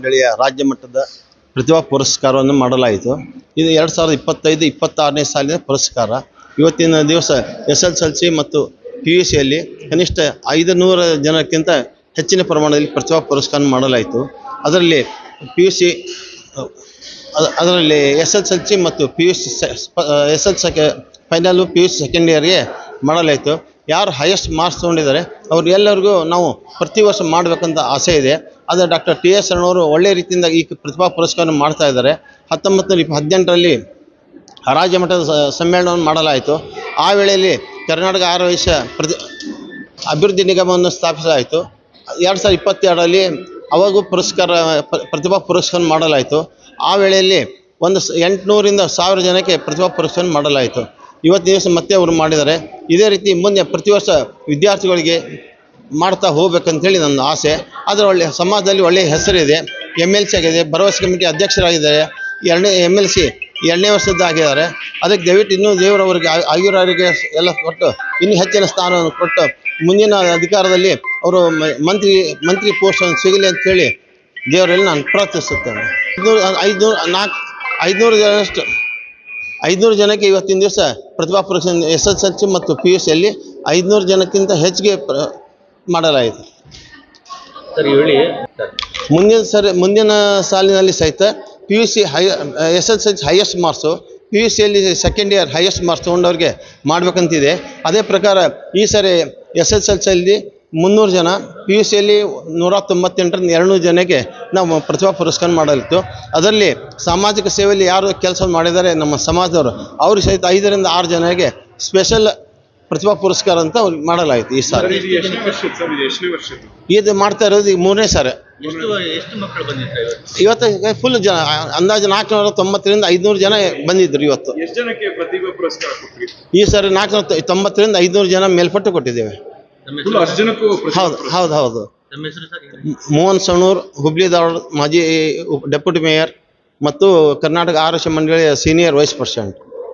ಮಂಡಳಿಯ ರಾಜ್ಯ ಮಟ್ಟದ ಪ್ರತಿಭಾ ಪುರಸ್ಕಾರವನ್ನು ಮಾಡಲಾಯಿತು. ಇದು ಎರಡು ಸಾವಿರದ ಇಪ್ಪತ್ತೈದು, ಇಪ್ಪತ್ತಾರನೇ ಸಾಲಿನ ಪುರಸ್ಕಾರ. ಇವತ್ತಿನ ದಿವಸ ಎಸ್ ಎಲ್ ಎಲ್ ಸಿ ಮತ್ತು ಪಿ ಯು ಸಿಯಲ್ಲಿ ಕನಿಷ್ಠ ಐದು ನೂರ ಜನಕ್ಕಿಂತ ಹೆಚ್ಚಿನ ಪ್ರಮಾಣದಲ್ಲಿ ಪ್ರತಿಭಾ ಪುರಸ್ಕಾರ ಮಾಡಲಾಯಿತು. ಅದರಲ್ಲಿ ಪಿ ಯು ಸಿ ಅದರಲ್ಲಿ ಎಸ್ ಎಲ್ ಎಲ್ ಸಿ ಮತ್ತು P U C S L ಸೆಕೆ final P U C second ಇಯರ್ಗೆ ಮಾಡಲಾಯಿತು. ಯಾರು ಹೈಯೆಸ್ಟ್ ಮಾರ್ಕ್ಸ್ ತೊಗೊಂಡಿದ್ದಾರೆ, ಅವ್ರು ಎಲ್ಲರಿಗೂ ನಾವು ಪ್ರತಿ ವರ್ಷ ಮಾಡಬೇಕಂತ ಆಸೆ ಇದೆ. ಆದರೆ ಡಾಕ್ಟರ್ ಟಿ ಎಸ್ ಅಣ್ಣವರು ಒಳ್ಳೆಯ ರೀತಿಯಿಂದ ಈ ಪ್ರತಿಭಾ ಪುರಸ್ಕಾರ ಮಾಡ್ತಾ ಇದ್ದಾರೆ. ಹತ್ತೊಂಬತ್ತು ನೂರ ಹದಿನೆಂಟರಲ್ಲಿ ರಾಜ್ಯ ಮಟ್ಟದ ಸಮ್ಮೇಳನವನ್ನು ಮಾಡಲಾಯಿತು. ಆ ವೇಳೆಯಲ್ಲಿ ಕರ್ನಾಟಕ ಆರೋಗ್ಯ ಪ್ರತಿ, ಅಭಿವೃದ್ಧಿ ನಿಗಮವನ್ನು ಸ್ಥಾಪಿಸಲಾಯಿತು. ಎರಡು ಸಾವಿರದ ಇಪ್ಪತ್ತೆರಡರಲ್ಲಿ ಅವಾಗೂ ಪುರಸ್ಕಾರ ಪ್ರತಿಭಾ ಪುರಸ್ಕಾರ ಮಾಡಲಾಯಿತು. ಆ ವೇಳೆಯಲ್ಲಿ ಒಂದು ಎಂಟುನೂರಿಂದ ಸಾವಿರ ಜನಕ್ಕೆ ಪ್ರತಿಭಾ ಪುರಸ್ಕಾರ ಮಾಡಲಾಯಿತು. ಇವತ್ತು ದಿವಸ ಮತ್ತೆ ಅವರು ಮಾಡಿದ್ದಾರೆ. ಇದೇ ರೀತಿ ಮುಂದೆ ಪ್ರತಿ ವರ್ಷ ವಿದ್ಯಾರ್ಥಿಗಳಿಗೆ ಮಾಡ್ತಾ ಹೋಗ್ಬೇಕಂತೇಳಿ ನನ್ನ ಆಸೆ. ಆದರೆ ಒಳ್ಳೆಯ ಸಮಾಜದಲ್ಲಿ ಒಳ್ಳೆಯ ಹೆಸರಿದೆ ಎಂ ಎಲ್ ಸಿ ಆಗಿದೆ, ಭರವಸೆ ಕಮಿಟಿ ಅಧ್ಯಕ್ಷರಾಗಿದ್ದಾರೆ. ಎರಡನೇ ಎಂ ಎಲ್ ಸಿ ಎರಡನೇ ವರ್ಷದ್ದಾಗಿದ್ದಾರೆ ಅದಕ್ಕೆ ದಯವಿಟ್ಟು ಇನ್ನೂ ದೇವರವರಿಗೆ ಆಗಿರೋರಿಗೆ ಎಲ್ಲ ಕೊಟ್ಟು, ಇನ್ನೂ ಹೆಚ್ಚಿನ ಸ್ಥಾನವನ್ನು ಕೊಟ್ಟು ಮುಂದಿನ ಅಧಿಕಾರದಲ್ಲಿ ಅವರು ಮಂತ್ರಿ ಮಂತ್ರಿ ಪೋಸ್ಟನ್ನು ಸಿಗಲಿ ಅಂತೇಳಿ ದೇವರಲ್ಲಿ ನಾನು ಪ್ರಾರ್ಥಿಸುತ್ತೇನೆ. ಐದುನೂರು ಐದುನೂರು ನಾಲ್ಕು, ಐದುನೂರು ಜನಷ್ಟು ಐದುನೂರು ಜನಕ್ಕೆ ಇವತ್ತಿನ ದಿವಸ ಪ್ರತಿಭಾ ಪುರಸ್ಕಾರ ಎಸ್ ಎಸ್ ಎಲ್ ಸಿ ಮತ್ತು ಪಿ ಯು ಸಿಯಲ್ಲಿ ಐದುನೂರು ಜನಕ್ಕಿಂತ ಹೆಚ್ಚಿಗೆ ಪ್ರ- ಮಾಡಲಾಯಿತು. ಮುಂದಿನ ಸರಿ ಮುಂದಿನ ಸಾಲಿನಲ್ಲಿ ಸಹಿತ P U C high S L C highest marks P U ಸಿಯಲ್ಲಿ ಸೆಕೆಂಡ್ ಇಯರ್ ಹೈಯೆಸ್ಟ್ ಮಾರ್ಕ್ಸ್ ತೊಗೊಂಡವ್ರಿಗೆ ಮಾಡಬೇಕಂತಿದೆ. ಅದೇ ಪ್ರಕಾರ ಈ ಸರಿ ಎಸ್ ಎಸ್ ಎಲ್ ಸಿಯಲ್ಲಿ ಮುನ್ನೂರು ಜನ ಪಿ ಯು ಸಿಯಲ್ಲಿ ನೂರ ತೊಂಬತ್ತೆಂಟರಿಂದ ಎರಡುನೂರು ಜನಕ್ಕೆ ನಾವು ಪ್ರತಿಭಾ ಪುರಸ್ಕಾರ ಮಾಡಲಿತ್ತು. ಅದರಲ್ಲಿ ಸಾಮಾಜಿಕ ಸೇವೆಯಲ್ಲಿ ಯಾರು ಕೆಲಸ ಮಾಡಿದ್ದಾರೆ ನಮ್ಮ ಸಮಾಜದವರು ಅವರು ಸಹಿತ ಐದರಿಂದ ಆರು ಜನರಿಗೆ ಸ್ಪೆಷಲ್ ಪ್ರತಿಭಾ ಪುರಸ್ಕಾರ ಅಂತ ಅವ್ರಿಗೆ ಮಾಡಲಾಯಿತು ಈ ಸಾರಿ. ಇದು ಮಾಡ್ತಾ ಇರೋದು ಈಗ ಮೂರನೇ ಸಾರಿ. ಇವತ್ತು ಫುಲ್ ಜನ ಅಂದಾಜು ನಾಲ್ಕುನೂರ ತೊಂಬತ್ತರಿಂದ ಐದುನೂರು ಜನ ಬಂದಿದ್ರು ಇವತ್ತು. ಎಷ್ಟು ಜನಕ್ಕೆ ಪ್ರತಿಭಾ ಪುರಸ್ಕಾರ ಕೊಟ್ರಿ ಈ ಸಾರಿ ನಾಲ್ಕುನೂರ ತೊಂಬತ್ತರಿಂದ ಐದುನೂರು ಜನ ಮೇಲ್ಪಟ್ಟು ಕೊಟ್ಟಿದ್ದೇವೆ. ಅಷ್ಟು ಜನಕ್ಕೂ ಹೌದು ಹೌದು ಹೌದು. ತಮ್ಮ ಹೆಸರು ಸರ್ ಹೇಳಿ. ಮೋಹನ್ ಸಣೂರ್ ಹುಬ್ಳಿ ಧಾರವಾಡ ಮಾಜಿ ಉಪ- ಡೆಪ್ಯೂಟಿ ಮೇಯರ್ ಮತ್ತು ಕರ್ನಾಟಕ ಆರೋಗ್ಯ ಮಂಡಳಿಯ ಸೀನಿಯರ್ ವೈಸ್ ಪ್ರೆಸಿಡೆಂಟ್.